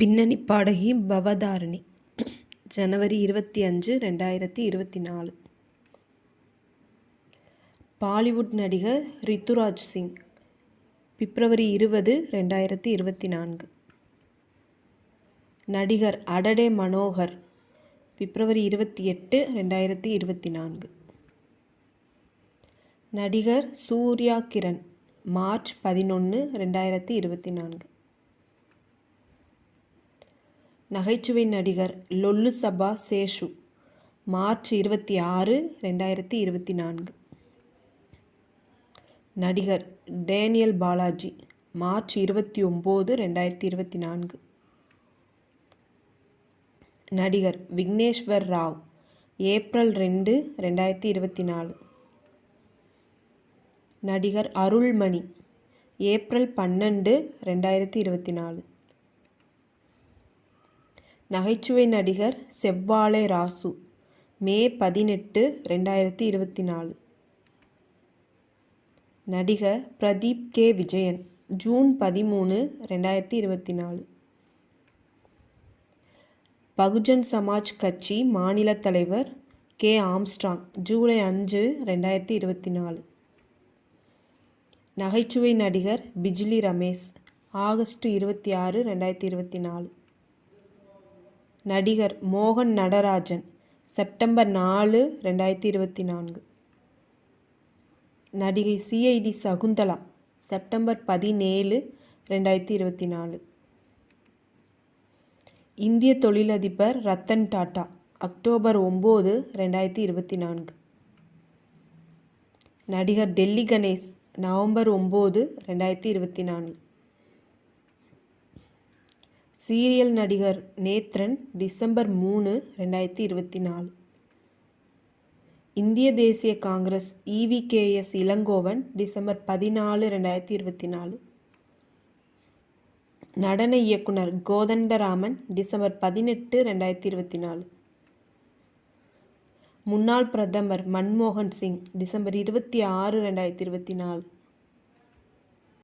பின்னணி பாடகி பவதாரணி. ஜனவரி இருபத்தி அஞ்சு ரெண்டாயிரத்தி இருபத்தி நாலு. பாலிவுட் நடிகர் ரித்துராஜ் சிங் பிப்ரவரி இருபது ரெண்டாயிரத்தி இருபத்தி நான்கு. நடிகர் அடடே மனோகர் பிப்ரவரி இருபத்தி எட்டு ரெண்டாயிரத்தி இருபத்தி நான்கு. நடிகர் சூர்யா கிரண் மார்ச் பதினொன்று ரெண்டாயிரத்தி இருபத்தி நான்கு. நகைச்சுவை நடிகர் லொல்லு சபா சேஷு மார்ச் இருபத்தி ஆறு ரெண்டாயிரத்தி இருபத்தி நான்கு. நடிகர் டேனியல் பாலாஜி மார்ச் இருபத்தி ஒம்பது ரெண்டாயிரத்தி இருபத்தி நான்கு. நடிகர் விக்னேஸ்வர் ராவ் ஏப்ரல் ரெண்டு ரெண்டாயிரத்தி இருபத்தி நாலு. நடிகர் அருள்மணி ஏப்ரல் பன்னெண்டு ரெண்டாயிரத்தி இருபத்தி நாலு. நகைச்சுவை நடிகர் செவ்வாழை ராசு. மே பதினெட்டு ரெண்டாயிரத்தி இருபத்தி நாலு. நடிகர் பிரதீப் கே. விஜயன் ஜூன் பதிமூணு ரெண்டாயிரத்தி இருபத்தி நாலு. பகுஜன் சமாஜ் கட்சி மாநில தலைவர் கே. ஆம்ஸ்ட்ராங் ஜூலை அஞ்சு ரெண்டாயிரத்தி இருபத்தி நாலு. நகைச்சுவை நடிகர் பிஜ்லி ரமேஷ் ஆகஸ்ட் இருபத்தி ஆறு ரெண்டாயிரத்தி இருபத்தி நாலு. நடிகர் மோகன் நடராஜன் செப்டம்பர் நாலு ரெண்டாயிரத்தி இருபத்தி நான்கு. நடிகை சிஐடி சகுந்தலா செப்டம்பர் பதினேழு ரெண்டாயிரத்தி இருபத்தி நாலு. இந்திய தொழிலதிபர் ரத்தன் டாட்டா அக்டோபர் ஒம்பது ரெண்டாயிரத்தி இருபத்தி நான்கு. நடிகர் டெல்லி கணேஷ் நவம்பர் ஒம்பது ரெண்டாயிரத்தி இருபத்தி நான்கு. சீரியல் நடிகர் நேத்ரன் டிசம்பர் மூணு ரெண்டாயிரத்தி இருபத்தி நாலு. இந்திய தேசிய காங்கிரஸ் இவிகேஎஸ் இளங்கோவன் டிசம்பர் பதினாலு ரெண்டாயிரத்தி இருபத்தி நாலு. நடன இயக்குனர் கோதண்டராமன் டிசம்பர் பதினெட்டு ரெண்டாயிரத்தி இருபத்தி நாலு. முன்னாள் பிரதமர் மன்மோகன் சிங் டிசம்பர் இருபத்தி ஆறு ரெண்டாயிரத்தி இருபத்தி நாலு.